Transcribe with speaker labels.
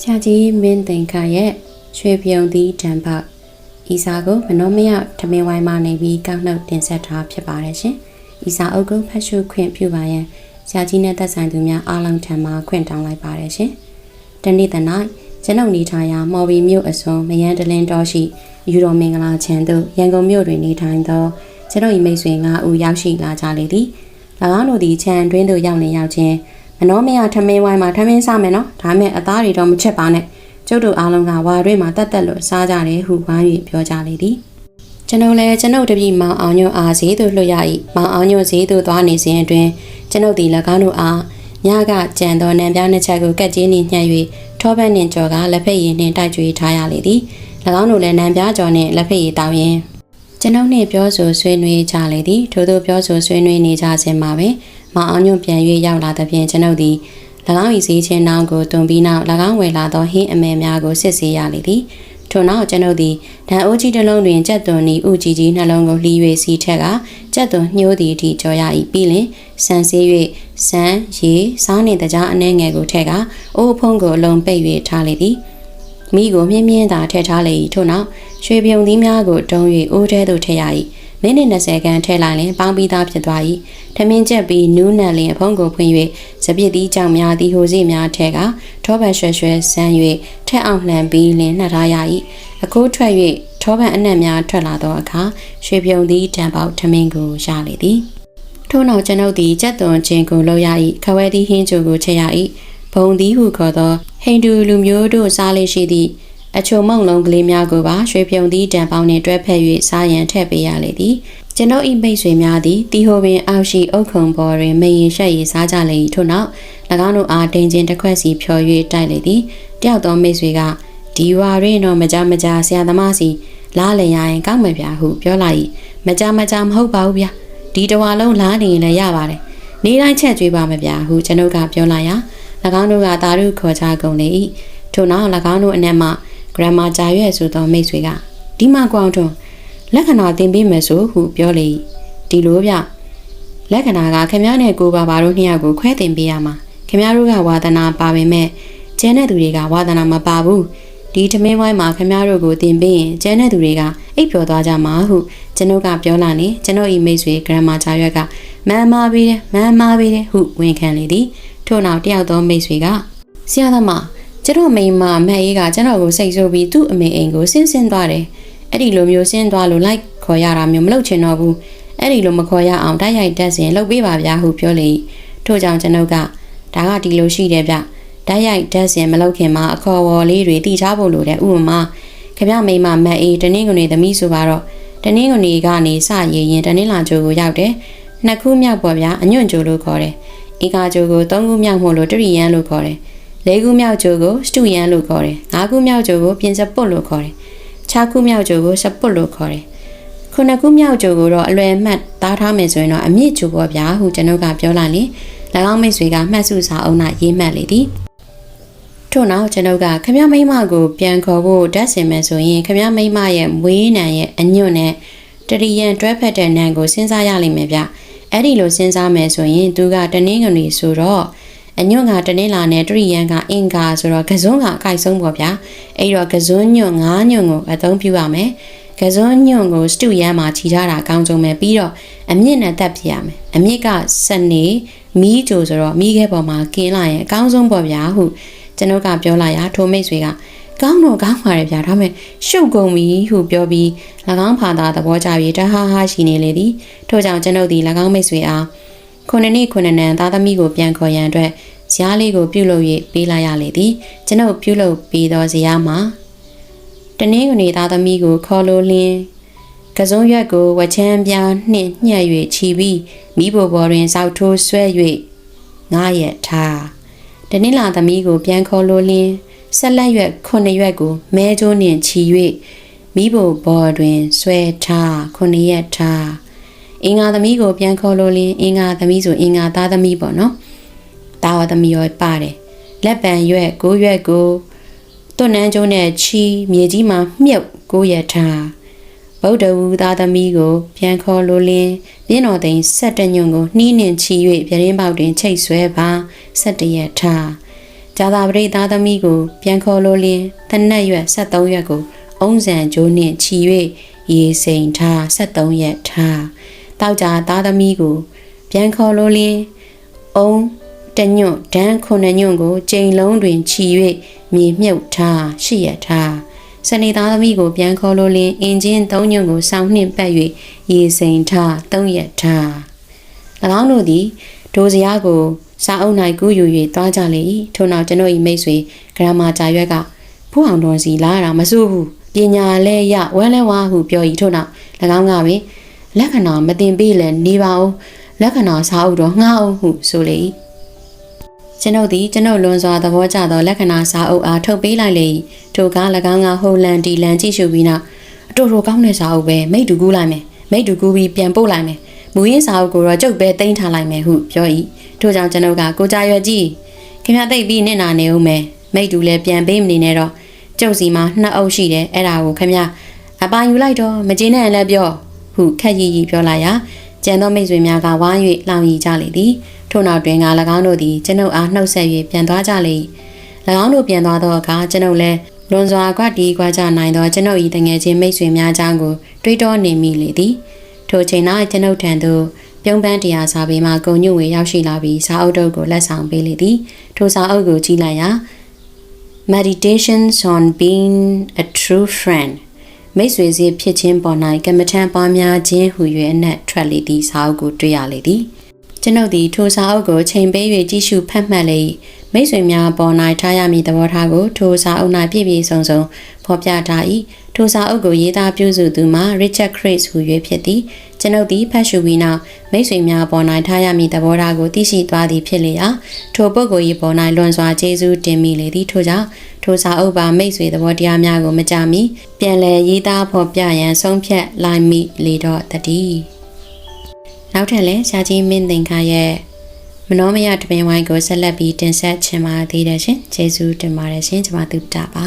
Speaker 1: ဆရာကြီးမင်းသိန်ခရဲ့ရွှေပြုံသီးတံပေါက်ဤစာကိုမနောမယထမင်းဝိုင်းမှနေပြီးကောက်နှုတ်တင်ဆက်ထားဖြစ်ပါတယ်ရှင်။ဤစာအုပ်ကိုဖတ်ရှုခွင့်ပြုပါရန်ဆရာကြီးနဲ့သက်ဆိုင်သူများအားလုံးထံမှခွင့်တောင်းလိုက်ပါတယ်ရှင်။တနေ့တနိုင်ကျွန်ုပ်နေထိုင်ရာမော်ဘီမြို့အစွန်မယန်းတလင်းတော်ရှိယူတော်မင်္ဂလာချမ်းသို့ရန်ကုန်မြို့တွင်နေထိုင်သောကျွန်ုပ်၏မိတ်ဆွေ၅ဦးရောက်ရှိလာကြလေသည်။၎င်းတို့သည်ခြံတွင်းသို့ရောက်နေရောက်ချင်း မနောမယထမင်းဝိုင်းမှာထမင်းစားမယ်နော်ဒါမဲ့အသားတွေတော့မချက်ပါနဲ့ကျုပ်တို့အားလုံးကဝါတွေမှာတက်တက်လို့စားကြတယ်ဟုဝိုင်း၍ပြောကြလေသည်ကျွန်ုပ်လည်းကျွန်ုပ်တပည့်မောင်အောင်ညွန့်အားဈေးသို့လွှတ်ရ၏မောင်အောင်ညွန့်ဈေးသို့သွားနေစဉ်အတွင်းကျွန်ုပ်သည်၎င်းတို့အားညကကြံသောနံပြားနှစ်ချက်ကိုကတ်ကြီးနှင့်ညှက်၍ထောပတ်နှင့်ကြော်ကလက်ဖက်ရည်နှင့်တိုက်ကြွေးထားရလေသည်၎င်းတို့လည်းနံပြားကြော်နှင့်လက်ဖက်ရည်တောင်းရင်းကျွန်ုပ်နှင့်ပြောဆိုဆွေးနွေးကြလေသည်ထို့သောပြောဆိုဆွေးနွေးနေကြစဉ်မှာပင် မောင်အောင်ညွန့်ပြန်၍ရောက်လာသဖြင့်ကျွန်ုပ်သည်၎င်း၏ဈေးချင်းနောင်ကိုတွန်ပြီးနောက်၎င်းဝယ်လာသောဟင်းအမဲများကိုစစ်ဆေးရလေသည်ထို့နောက်ကျွန်ုပ်သည်ဒန်အိုးကြီးတစ်လုံးတွင်ကြက်သွန်ဤဥကြီးကြီးနှလုံးကိုလှီး၍စီထက်ကကြက်သွန်ညှိုးသည်အထိကြော်ရ၏ပြီးလင်ဆန်ဆေး၍ဆန်ရေစားနှင့်တကြားအနှဲငယ်ကိုထက်ကအိုးဖုံးကိုအလုံးပိတ်၍ထားလေသည်မိကိုမြင်းမြင်းသာထည့်ထားလေ၏ထို့နောက်ရွှေပြုံသီးများကိုတုံး၍အိုးထဲသို့ထည့်ရ၏ မိနစ်20ခန်းထည့်လိုက်ရင်ပေါင်းပြီးသားဖြစ်သွား၏ထမင်းချက်ပြီးနူးနံလင်အဖုံးကိုဖွင့်၍စပစ်သီးကြောင်များသည်ဟိုစီများထဲကထောပန်ရွှဲရွှဲဆန်း၍ထက်အောင်လှန်ပြီးလင်နှက်ထားရ၏အခုထွက်၍ထောပန်အနက်များထွက်လာသောအခါရွှေပြုံသီးတံပေါက်ထမင်းကိုရလေသည်ထို့နောက်ကျွန်ုပ်သည်ကြက်သွန်ချင်းကိုလောက်ရ၏ခဝဲသီးဟင်းချိုကိုချက်ရ၏ဘုံသီးဟုခေါ်သောဟိန္ဒူလူမျိုးတို့စားလေရှိသည့် အချုံမုံလုံးကလေးများကိုပါရွှေပြုံသီးတံပေါင်းနှင့်တွဲဖက်၍စားရန်ထည့်ပေးရလေသည်ကျွန်ုပ်၏မိတ်ဆွေများသည်တီဟိုပင်အောက်ရှိအုတ်ခုံပေါ်တွင်မရင်ရှက်ရည်စားကြလေ၏ထို့နောက်၎င်းတို့အားတင်ချင်းတစ်ခွက်စီဖြော်၍တိုက်လေသည်တယောက်သောမိတ်ဆွေကဒီဝါရင်းတော့မကြမကြဆရာသမားစီလားလည်ရရင်ကောက်မယ်ဗျာဟုပြောလိုက်၏မကြမကြမဟုတ်ပါဘူးဗျာဒီတဝါလုံးလားနေရင်လည်းရပါတယ်နေတိုင်းချက်ကြွေးပါမယ်ဗျာဟုကျွန်ုပ်ကပြောလိုက်ရာ၎င်းတို့ကတာရုခေါ်ချကုန်လေ၏ထို့နောက်၎င်းတို့အနက်မှ ဂရမဂျာရွဲ့ဆိုသောမိတ်ဆွေကဒီမှာကွာထွန်းလက္ခဏာသင်ပေးမယ်ဆိုဟုပြောလေဒီလိုဗျလက္ခဏာကခင်ဗျားနဲ့ကိုပါပါတို့နှစ်ယောက်ကိုခွဲတင်ပေးရမှာခင်ဗျားတို့ကဝါသနာပါပေမဲ့ကျန်တဲ့သူတွေကဝါသနာမပါဘူးဒီထမင်းဝိုင်းမှာခင်ဗျားတို့ကိုတင်ပေးရင်ကျန်တဲ့သူတွေကအိပ်ပျော်သွားကြမှာဟုကျွန်ုပ်ကပြောလာနေကျွန်ုပ်ဤမိတ်ဆွေဂရမချာရွက်ကမန်မာပေးတယ်မန်မာပေးတယ်ဟုဝန်ခံလေသည်ထို့နောက်တယောက်သောမိတ်ဆွေကဆရာသမား ကျွန်တော်မိမအမတ်ရေးကကျွန်တော်ကိုစိတ်ဆိုးပြီးသူ့အမေအိမ်ကိုဆင်းဆင်းသွားတယ်အဲ့ဒီလိုမျိုးဆင်းသွားလို့လိုက်ခေါ်ရတာမျိုးမလုပ်ချင်တော့ဘူးအဲ့ဒီလိုမခေါ်ရအောင်တိုက်ရိုက်တက်စင်လှုပ်ပေးပါဗျာဟုပြောလေထို့ကြောင့်ကျွန်ုပ်ကဒါကဒီလိုရှိတယ်ဗျတိုက်ရိုက်တက်စင်မလုပ်ခင်မှာအခေါ်ဝေါ်လေးတွေတည်ချဖို့လိုတယ်ဥပမာခင်ဗျမိမမတ်အေးတနင်္ဂနွေသမီးဆိုပါတော့တနင်္ဂနွေကနေစရည်ရင်တနင်္လာကျိုးကိုရောက်တယ်နှစ်ခုမြောက်ပေါ့ဗျာအညွန့်ကျိုးလို့ခေါ်တယ်ဧကကျိုးကိုသုံးခုမြောက်မို့လို့တရိယန်လို့ခေါ်တယ် လေးခုမြောက်ကျိုးကိုစတူယန်လို့ခေါ်တယ်ငါးခုမြောက်ကျိုးကိုပြင်စပုတ်လို့ခေါ်တယ်ခြားခုမြောက်ကျိုးကိုစပုတ်လို့ခေါ်တယ်ခုနှစ်ခုမြောက်ကျိုးကိုတော့အလွယ်မှတ်သားထားမယ်ဆိုရင်တော့အမြင့်ကျိုးပေါ့ဗျာဟုကျွန်ုပ်ကပြောလိုက်လေ၎င်းမိတ်ဆွေကမှတ်စုစာအုပ်၌ရေးမှတ်လေသည်ထို့နောက်ကျွန်ုပ်ကခမမိမကိုပြန်ခေါ်ဖို့ဓာတ်ဆင်မယ်ဆိုရင်ခမမိမရဲ့မွေးနံရဲ့အညွန့်နဲ့တရီယန်တွဲဖက်တဲ့နံကိုစဉ်းစားရလိမ့်မယ်ဗျအဲ့ဒီလိုစဉ်းစားမယ်ဆိုရင်သူကတနင်္ဂနွေဆိုတော့ အညွန့်ကတနင်္လာနဲ့တရိယန်ကအင်္ဂါဆိုတော့ကစွန်းကအကိုက်ဆုံးပေါ့ဗျာအဲ့တော့ကစွန်းညွန့်ငါးညွန့်ကိုအသုံးပြုရမယ်ကစွန်းညွန့်ကိုစတူရန်မှာခြိထားတာအကောင်းဆုံးပဲပြီးတော့အမြင့်နဲ့တက်ပြရမယ်အမြင့်ကစနေမီးကြိုဆိုတော့မီးခဲပေါ်မှာกินလာရင်အကောင်းဆုံးပေါ့ဗျာဟုကျွန်ုပ်ကပြောလိုက်ရထိုမိတ်ဆွေကကောင်းတော့ကောင်းပါတယ်ဗျာဒါပေမဲ့ရှုပ်ကုန်ပြီဟုပြောပြီး၎င်းဖာသာသဘောကျပြီးတဟားဟားရှိနေလေသည်ထို့ကြောင့်ကျွန်ုပ်သည်၎င်းမိတ်ဆွေအား ခုနှစ်နှစ်ခုနှစ်နန်းသားသမီးကိုပြန်ခေါ်ရန်အတွက်ဇားလေးကိုပြုတ်လုပ်၍ပေးလိုက်ရလေသည်ကျွန်ုပ်ပြုတ်လုပ်ပြီးသောဇားမှာတနည်းကနေသားသမီးကိုခေါ်လို့လင်းကစုံရွက်ကိုဝချမ်းပြားနှင့်ညှက်၍ချီပြီးမိဘပေါ်တွင်စောက်ထိုးဆွဲ၍ငားရထားတနည်းလာသမီးကိုပြန်ခေါ်လို့လင်းဆက်လက်ရွက်ခုနှစ်ရွက်ကိုမဲကျိုးနှင့်ချီ၍မိဘပေါ်တွင်ဆွဲထားခုနှစ်ရက်ထား အင်္ဂါသမီးကိုပြန်ခေါ်လို့လင်းအင်္ဂါသမီးဆိုအင်္ဂါသားသမီးပေါ့နော်တာဝသမီးရောပါတယ်လက်ပံရွက်ကိုရွက်ကိုတွန်းနှန်းကျိုးနဲ့ချီမြေကြီးမှာမြုပ်ကိုရထားဗုဒ္ဓဝူသားသမီးကိုပြန်ခေါ်လိုလင်းပြင်းတော်သိန်း၁၇ညွန့်ကိုနှီးနှင်ချီ၍ပြရင်းပေါက်တွင်ချိတ်ဆွဲပါ၁၁ရက်ထားဂျာသာပရိတ်သားသမီးကိုပြန်ခေါ်လိုလျင်တနက်ရွက်73ရွက်ကိုအုံးစံဂျိုးနှင့်ချီ၍ရေစိန်ထား73ရက်ထား တောက်ကြသားသမီးကိုပြန်ခေါ်လိုလျင်အုံးတညွန့်ဒန်းခုနှစ်ညွန့်ကိုကြိမ်လုံးတွင်ချီ၍မြေမြုပ်ထားရှိရထားစနေသားသမီးကိုပြန်ခေါ်လိုလျင်အင်ဂျင်3ညွန့်ကိုစောင်းနှင့်ပတ်၍ရေစိန်ထား3ရက်ထား၎င်းတို့သည်ဒိုစရာကိုစာအုပ်၌ကူးယူ၍တွားကြလေ၏ထို့နောက်ကျွန်ုပ်၏မိတ်ဆွေဂရမာဂျာရွက်ကဖူးအောင်တော်စီလာတာမစိုးဘူးပညာလဲရဝဲလဲဝါဟုပြော၏ထို့နောက်၎င်းကပင် လက္ခဏာမတင်ပေးလဲနေပါဦးလက္ခဏာစာအုပ်တော့ငှားအောင်ဟုဆိုလေ၏ကျွန်ုပ်သည်ကျွန်ုပ်လွန်စွာသဘောကျသောလက္ခဏာစာအုပ်အားထုတ်ပေးလိုက်လေ၏ထိုက၎င်းကဟိုလန်တီလန်ကြည့်ရှုပြီးနောက်အတူတူကောင်းတဲ့စာအုပ်ပဲမိတ်တူကူးလိုက်မယ်မိတ်တူကူးပြီးပြန်ပို့လိုက်မယ်မူရင်းစာအုပ်ကိုတော့ကျုပ်ပဲတင်ထားလိုက်မယ်ဟုပြော၏ထို့ကြောင့်ကျွန်ုပ်ကကိုကြရွယ်ကြီးခင်ဗျာသိပ်ပြီးနစ်နာနေဦးမယ်မိတ်တူလည်းပြန်ပေးမနေနဲ့တော့ကျုပ်စီမှာနှစ်အုပ်ရှိတယ်အဲ့ဒါကိုခင်ဗျာအပါယူလိုက်တော့မကျေနပ်ရင်လည်းပြော ဟုခက်ရီရီပြောလိုက်ရာကျန်သောမိတ်ဆွေများကဝိုင်း၍လောင်ရီကြလေသည်ထို့နောက်တွင်က၎င်းတို့သည်ကျွန်ုပ်အားနှုတ်ဆက်၍ပြန်သွားကြလေ၏၎င်းတို့ပြန်သွားသောအခါကျွန်ုပ်လည်းလွန်စွာကွက်တီကွာကြနိုင်သောကျွန်ုပ်၏တငယ်ချင်းမိတ်ဆွေများအကြောင်းကိုတွေးတောနေမိလေသည်ထိုချိန်၌ကျွန် utt ထံသို့ပြုံးပန်းတရားစာပေမှာဂုံညွန့်ဝေရောက်ရှိလာပြီးစာအုပ်တုပ်ကိုလက်ဆောင်ပေးလေသည်ထိုစာအုပ်ကိုကြည့်လိုက်ရာ Meditations on being a true friend မိတ်ဆွေစီဖြစ်ခြင်းပေါ်၌ကမ္မထံပွားများခြင်းဟူ၍အနက်ထွက်လေသည့်စာအုပ်ကိုတွေ့ရလေသည်ကျွန်ုပ်သည်ထိုစာအုပ်ကိုချိန်ပေး၍ကြည့်ရှုဖတ်မှတ်လေ၏မိတ်ဆွေများပေါ်၌ထားရမည့်သဘောထားကိုထိုစာအုပ်၌ပြည့်ပြည့်စုံစုံဖော်ပြထား၏ ထိုစာအုပ်ကိုရေးသားပြုစုသူမှာ Richard Chris ဟူ၍ဖြစ်သည်ကျွန်ုပ်သည်ဖတ်ရှုပြီးနောက်မိတ်ဆွေများပေါ်၌ထားရမည့်သဘောထားကိုသိရှိသွားသည်ဖြစ်လေရာထိုပုဂ္ဂိုလ်၏ပေါ်၌လွန်စွာကျေးဇူးတင်မိလေသည်ထို့ကြောင့်ထိုစာအုပ်ပါမိတ်ဆွေသဘောတရားများကိုမကြမီပြန်လည်ရေးသားဖော်ပြရန်ဆုံးဖြတ်လိုက်မိလေတော့တည်းနောက်ထပ်လည်းရှားကြီးမင်းသင်္ခါရဲ့မနောမယတပင်ဝိုင်းကိုဆက်လက်ပြီးတင်ဆက်ချင်ပါသေးတယ်ရှင်ကျေးဇူးတင်ပါတယ်ရှင်ကျွန်မသူတာပါ